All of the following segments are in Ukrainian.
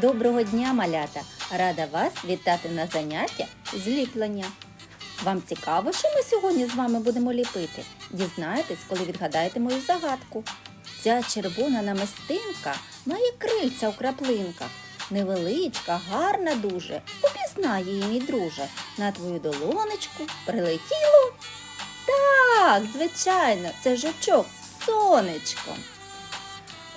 Доброго дня, малята! Рада вас вітати на заняття зліплення. Вам цікаво, що ми сьогодні з вами будемо ліпити? Дізнаєтесь, коли відгадаєте мою загадку. Ця червона намистинка має крильця у краплинках. Невеличка, гарна дуже. Упізнай її, мій друже. На твою долонечку прилетіло. Так, звичайно, це жучок сонечко.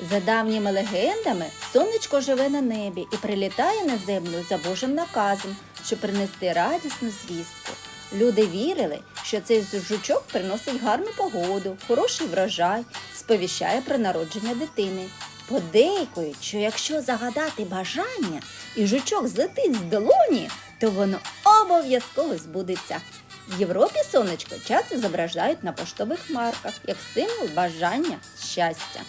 За давніми легендами, сонечко живе на небі і прилітає на землю за Божим наказом, щоб принести радісну звістку. Люди вірили, що цей жучок приносить гарну погоду, хороший врожай, сповіщає про народження дитини. Подейкують, що якщо загадати бажання і жучок злетить з долоні, то воно обов'язково збудеться. В Європі сонечко часто зображають на поштових марках як символ бажання щастя.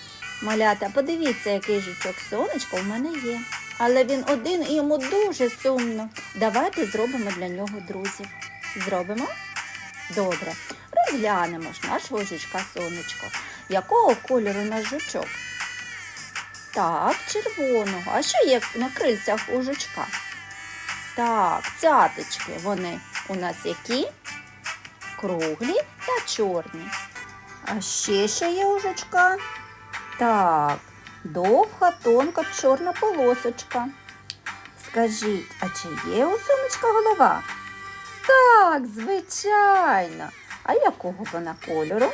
Малята, подивіться, який жучок сонечко в мене є. Але він один і йому дуже сумно. Давайте зробимо для нього друзів. Зробимо? Добре. Розглянемо ж нашого жучка сонечко. Якого кольору наш жучок? Так, червоного. А що є на крильцях у жучка? Так, цяточки. Вони у нас які? Круглі та чорні. А ще що є у жучка? Так, довга, тонка чорна полосочка. Скажіть, а чи є у сонечка голова? Так, звичайно. А якого вона кольору?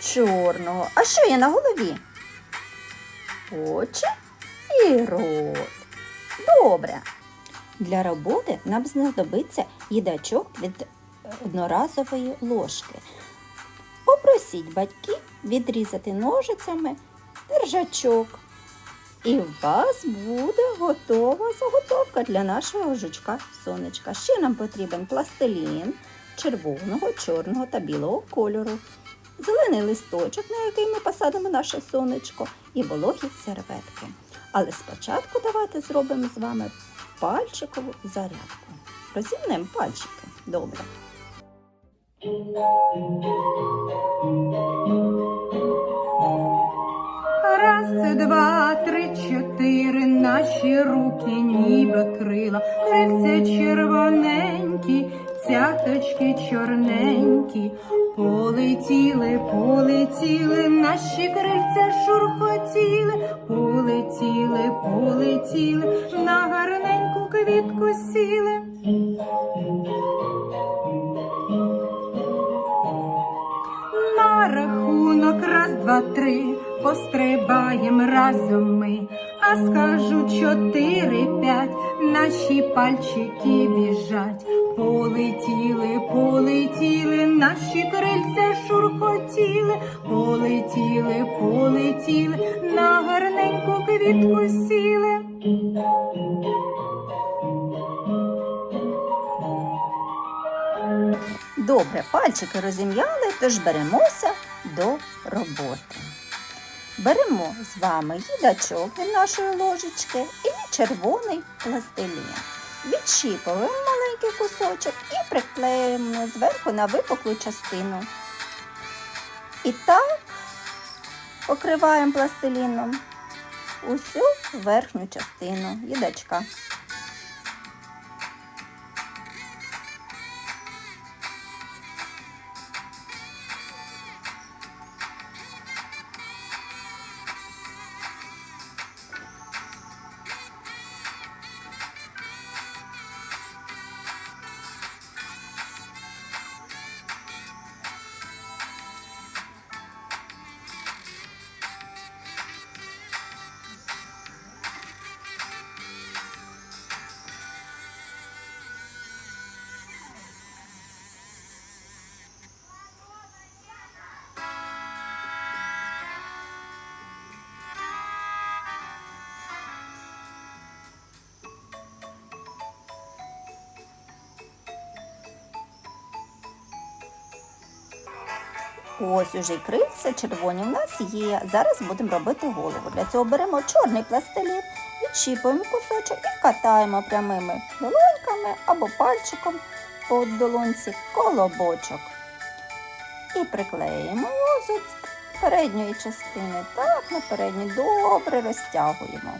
Чорного. А що є на голові? Очі і рот. Добре. Для роботи нам знадобиться їдачок від одноразової ложки. Попросіть батьків відрізати ножицями держачок. І у вас буде готова заготовка для нашого жучка сонечка. Ще нам потрібен пластилін червоного, чорного та білого кольору, зелений листочок, на який ми посадимо наше сонечко, і вологі серветки. Але спочатку давайте зробимо з вами пальчикову зарядку. Розімнемо пальчики. Добре. Раз, два, три, чотири, наші руки ніби крила, крильця червоненькі, цяточки чорненькі, полетіли, полетіли, наші крильця шурхотіли, полетіли, полетіли, на гарненьку квітку сіли. Рахунок раз, два, три, пострибаєм разом ми, а скажу чотири, п'ять, наші пальчики біжать, полетіли, полетіли, наші крильця шурхотіли, полетіли, полетіли, на гарненьку квітку сіли. Добре, пальчики розім'яли, тож беремося до роботи. Беремо з вами їдачок від нашої ложечки і червоний пластилін. Відщіпуємо маленький кусочок і приклеїмо зверху на випуклу частину. І так покриваємо пластиліном усю верхню частину їдачка. Ось уже й крильця червоні в нас є. Зараз будемо робити голову. Для цього беремо чорний пластилін, відчіпуємо кусочок і катаємо прямими долоньками або пальчиком по долонці колобочок. І приклеїмо його з передньої частини. Так, на передній добре розтягуємо.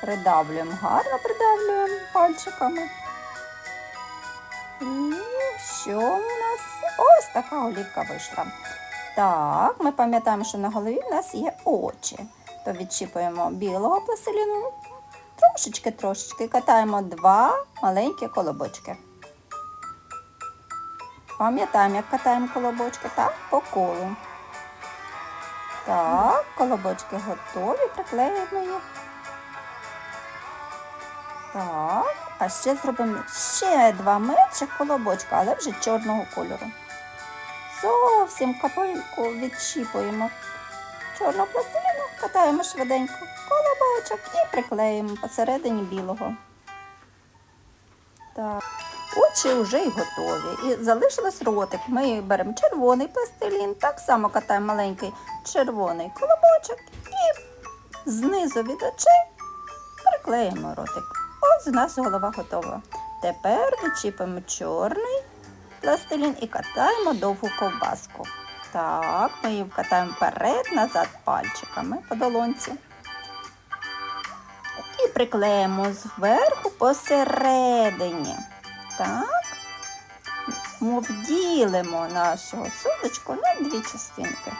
Придавлюємо, гарно придавлюємо пальчиками. І що у нас? Ось така олівка вийшла. Так, ми пам'ятаємо, що на голові в нас є очі. То відчіпуємо білого пластиліну, трошечки-трошечки катаємо два маленькі колобочки. Пам'ятаємо, як катаємо колобочки, так, по колу. Так, колобочки готові, приклеїмо їх. Так, а ще зробимо ще два менших колобочка, але вже чорного кольору. Зовсім капельку відчіпуємо чорного пластиліну, катаємо швиденько колобочок і приклеїмо посередині білого. Так. Очі вже й готові. І залишилось ротик. Ми беремо червоний пластилін, так само катаємо маленький червоний колобочок і знизу від очей приклеїмо ротик. Ось у нас голова готова. Тепер відчіпимо чорний пластилін і катаємо довгу ковбаску. Так, ми її катаємо вперед, назад пальчиками по долонці. І приклеїмо зверху посередині. Так. Мов ділимо нашого судочку на дві частинки.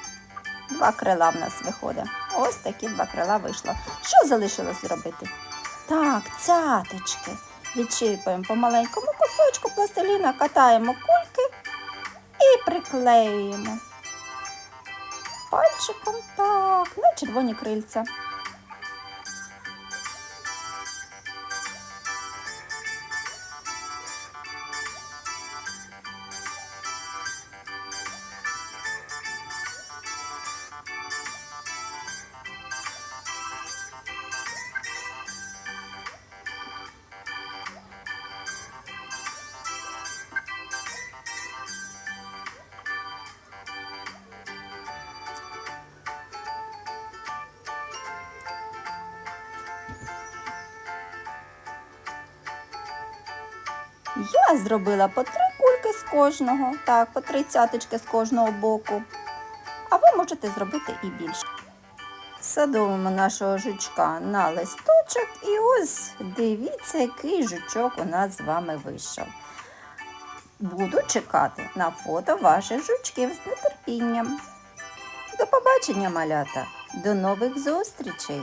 Два крила в нас виходить. Ось такі два крила вийшло. Що залишилось зробити? Так, цяточки. Відчіпуємо по маленькому кусочку пластиліна, катаємо кульки і приклеюємо пальчиком так, на червоні крильця. Я зробила по три кульки з кожного, так, по три цяточки з кожного боку. А ви можете зробити і більше. Садовимо нашого жучка на листочок і ось дивіться, який жучок у нас з вами вийшов. Буду чекати на фото ваших жучків з нетерпінням. До побачення, малята! До нових зустрічей!